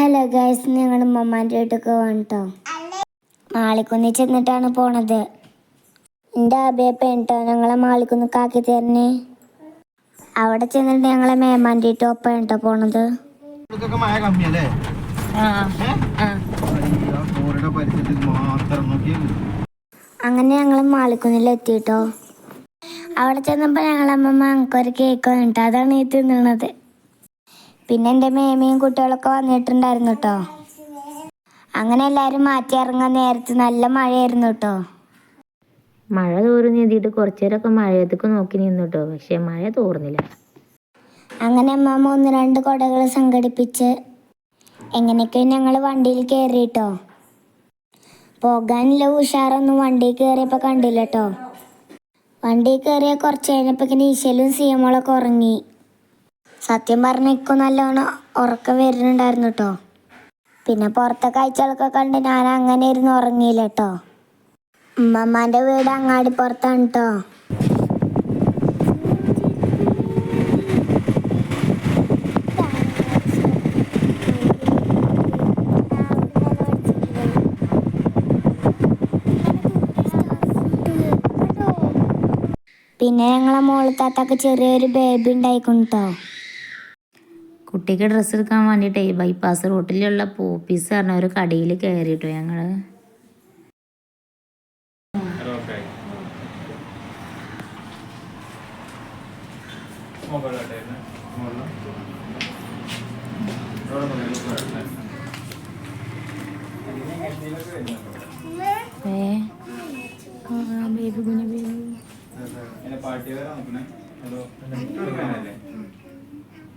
Hello guys ഞങ്ങൾ ഉമ്മമാന്റെ വീട്ടിലേക്ക് വേണ്ടിട്ടോ മാളിക്കുന്നിൽ ചെന്നിട്ടാണ് പോണത്. എന്റെ അബിയപ്പ കേട്ടോ ഞങ്ങളെ മാളിക്കുന്ന് കാക്കി തരണേ അവിടെ ചെന്നിട്ട് ഞങ്ങളെ മേമാന്റെ ഒപ്പം കേട്ടോ പോണത്? മഴ കമ്മിയല്ലേ? അങ്ങനെ ഞങ്ങൾ മാളിക്കുന്നിൽ എത്തിയിട്ടോ അവിടെ ചെന്നപ്പോൾ ഞങ്ങളമ്മ ഞങ്ങൾക്കൊരു കേക്ക് വേണ്ട അതാണ് ഈ തിന്നണത്. പിന്നെ എന്റെ മേമയും കുട്ടികളൊക്കെ വന്നിട്ടുണ്ടായിരുന്നു കേട്ടോ. അങ്ങനെ എല്ലാവരും മാറ്റി ഇറങ്ങാൻ നേരത്ത് നല്ല മഴയായിരുന്നു കേട്ടോ. മഴ തോർന്ന് എഴുതിയിട്ട് കുറച്ചു നേരമൊക്കെ മഴയത്തേക്ക് നോക്കി നിന്നു കേട്ടോ. പക്ഷെ മഴ തോർന്നില്ല. അങ്ങനെ അമ്മ ഒന്ന് രണ്ട് കുടകൾ സംഘടിപ്പിച്ച് എങ്ങനെയൊക്കെ ഞങ്ങൾ വണ്ടിയിൽ കയറിയിട്ടോ പോകാനുള്ള ഉഷാറൊന്നും വണ്ടിയിൽ കയറിയപ്പോൾ കണ്ടില്ല കേട്ടോ. വണ്ടിയിൽ കയറിയ കുറച്ച് കഴിഞ്ഞപ്പോൾ ഈശലും സിയമോളൊക്കെ ഉറങ്ങി. സത്യം പറഞ്ഞ ഇക്കും നല്ലോണം ഉറക്കം വരുന്നുണ്ടായിരുന്നു കേട്ടോ പിന്നെ പുറത്തെ കാഴ്ചകളൊക്കെ കണ്ട് ഞാൻ അങ്ങനെ ഇരുന്ന് ഉറങ്ങിയില്ല കേട്ടോ ഉമ്മമ്മാന്റെ വീട് അങ്ങാടി പുറത്താണ് കേട്ടോ പിന്നെ ഞങ്ങളെ മോൾ താത്താക്ക് ചെറിയൊരു ബേബി ഉണ്ടായിക്കുന്നു കേട്ടോ കുട്ടിക്ക് ഡ്രസ്സ് എടുക്കാൻ വേണ്ടിയിട്ടേ ബൈപ്പാസ് റോട്ടിലുള്ള പോപ്പീസ് പറഞ്ഞ ഒരു കടയിൽ കയറിയിട്ടോ ഞങ്ങൾ ബേബി കുഞ്ഞു ബേബി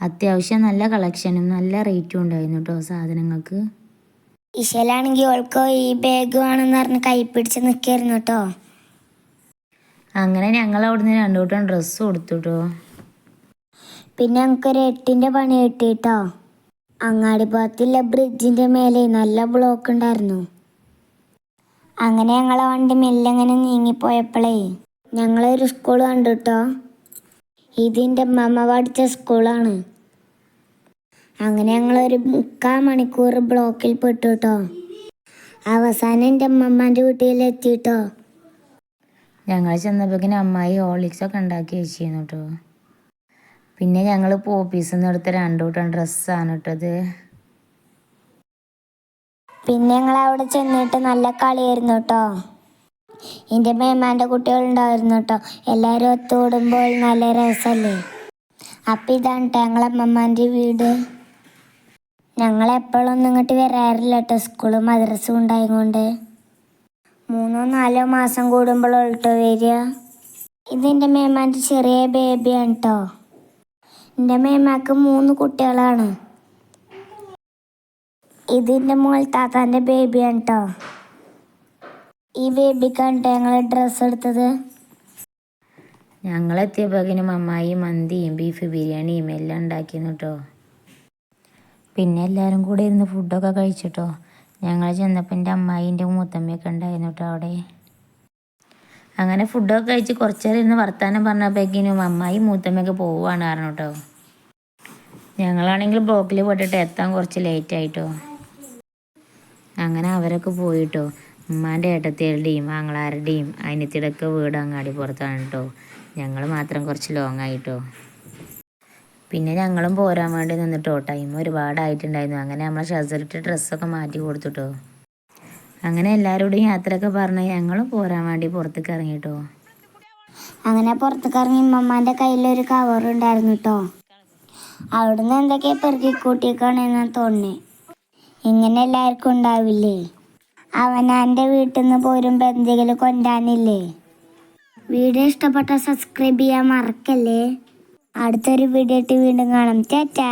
അത്യാവശ്യം നല്ല കളക്ഷനും നല്ല റേറ്റും ഉണ്ടായിരുന്നു കേട്ടോ സാധനങ്ങൾക്ക്. ഇശലാണെങ്കിൽ ഓൾക്കോ ഈ ബാഗ് വേണമെന്ന് പറഞ്ഞ് കൈ പിടിച്ച് നിൽക്കായിരുന്നു കേട്ടോ അങ്ങനെ ഞങ്ങൾ അവിടുന്ന് രണ്ടു കൂട്ടം ഡ്രസ്സ് കൊടുത്തു കേട്ടോ പിന്നെ ഞങ്ങൾക്കൊരു എട്ടിന്റെ പണി കിട്ടി കേട്ടോ അങ്ങാടിപ്പുറത്തുള്ള ബ്രിഡ്ജിന്റെ മേലെ നല്ല ബ്ലോക്ക് ഉണ്ടായിരുന്നു. അങ്ങനെ ഞങ്ങളെ വണ്ടി മെല്ലെ അങ്ങനെ നീങ്ങിപ്പോയപ്പോഴേ ഞങ്ങളൊരു സ്കൂൾ കണ്ടു കേട്ടോ ഇതിന്റെ മമ്മ പഠിച്ച സ്കൂളാണ്. അങ്ങനെ ഞങ്ങളൊരു മുക്കാൽ മണിക്കൂർ ബ്ലോക്കിൽ പെട്ടു കേട്ടോ അവസാനം എന്റെ അമ്മമ്മന്റെ വീട്ടിലെത്തി കേട്ടോ ഞങ്ങൾ ചെന്നപ്പോഴേക്കിന് അമ്മായി ഹോളിക്സ് ഒക്കെ ഉണ്ടാക്കി വെച്ചിരുന്നു കേട്ടോ പിന്നെ ഞങ്ങൾ പോപ്പീസ് നിന്ന് എടുത്ത രണ്ടു കൂട്ടം ഡ്രസ്സാണ് കേട്ടത് പിന്നെ ഞങ്ങൾ അവിടെ ചെന്നിട്ട് നല്ല കളിയായിരുന്നു കേട്ടോ എന്റെ മേമാന്റെ കുട്ടികളുണ്ടായിരുന്നു കേട്ടോ എല്ലാവരും ഒത്തുകൂടുമ്പോൾ നല്ല രസമല്ലേ അപ്പം ഇതാണ് കേട്ടോ ഞങ്ങളെ അമ്മമാന്റെ വീട്. ഞങ്ങൾ എപ്പോഴൊന്നും ഇങ്ങോട്ട് വരാറില്ല കേട്ടോ സ്കൂളും മദ്രസും ഉണ്ടായതുകൊണ്ട് മൂന്നോ നാലോ മാസം കൂടുമ്പോൾ കേട്ടോ വരിക. ഇതെന്റെ മേമാന്റെ ചെറിയ ബേബിയാണ് കേട്ടോ എന്റെ മേമാക്ക് മൂന്ന് കുട്ടികളാണ്. ഇതിന്റെ മോൾ താത്താന്റെ ബേബിയാണ് കേട്ടോ ഈ ബേബിക്കാണ് കേട്ടോ ഞങ്ങൾ ഡ്രസ്സ് എടുത്തത്? ഞങ്ങൾ എത്തിയപ്പോഴേക്കിനും അമ്മായി മന്തിയും ബീഫ് ബിരിയാണിയും എല്ലാം ഉണ്ടാക്കിയിരുന്നു കേട്ടോ പിന്നെ എല്ലാവരും കൂടെ ഇരുന്ന് ഫുഡൊക്കെ കഴിച്ചിട്ടോ. ഞങ്ങൾ ചെന്നപ്പോൾ എന്റെ അമ്മായിന്റെ മൂത്തമ്മയൊക്കെ ഉണ്ടായിരുന്നു കേട്ടോ അവിടെ. അങ്ങനെ ഫുഡൊക്കെ കഴിച്ച് കുറച്ച് നേരം ഇരുന്ന് വർത്താനം പറഞ്ഞപ്പോഴേക്കിനും അമ്മായി മൂത്തമ്മയൊക്കെ പോവുകയാണ് കാരണം കേട്ടോ ഞങ്ങളാണെങ്കിൽ ബ്ലോക്കിൽ പോയിട്ടിട്ട് എത്താൻ കുറച്ച് ലേറ്റ് ആയിട്ടോ അങ്ങനെ അവരൊക്കെ പോയിട്ടോ ഉമ്മാന്റെ ഏട്ടത്തിയുടെയും ആങ്ങളാരുടെയും അനിയത്തിയുടെയൊക്കെ വീട് അങ്ങാടി പുറത്താണ് കേട്ടോ ഞങ്ങൾ മാത്രം കുറച്ച് ലോങ് ആയിട്ടോ. പിന്നെ ഞങ്ങളും പോരാൻ വേണ്ടി നിന്നിട്ടോ. ടൈം ഒരുപാടായിട്ടുണ്ടായിരുന്നു. അങ്ങനെ നമ്മൾ ഷസറിട്ട് ഡ്രസ്സൊക്കെ മാറ്റി കൊടുത്തുട്ടോ അങ്ങനെ എല്ലാവരോടും യാത്രയൊക്കെ പറഞ്ഞ് ഞങ്ങളും പോരാൻ വേണ്ടി പുറത്തേക്ക് ഇറങ്ങിട്ടോ അങ്ങനെ പുറത്തേക്ക് ഇറങ്ങി ഉമ്മമ്മാന്റെ കയ്യിലൊരു കവർ ഉണ്ടായിരുന്നു കേട്ടോ അവിടുന്ന് എന്തൊക്കെ പെറുക്കി കൂട്ടിയേക്കാണെന്നാ തോന്നുന്നത് ഇങ്ങനെ എല്ലാവർക്കും ഉണ്ടാവില്ലേ? അവനാന്റെ വീട്ടിൽ നിന്ന് പോരുമ്പോൾ എന്തെങ്കിലും കൊണ്ടാനില്ലേ? വീഡിയോ ഇഷ്ടപ്പെട്ട സബ്സ്ക്രൈബ് ചെയ്യാൻ മറക്കല്ലേ? അടുത്തൊരു വീഡിയോ ആയിട്ട് വീണ്ടും കാണാം. ചേച്ചാ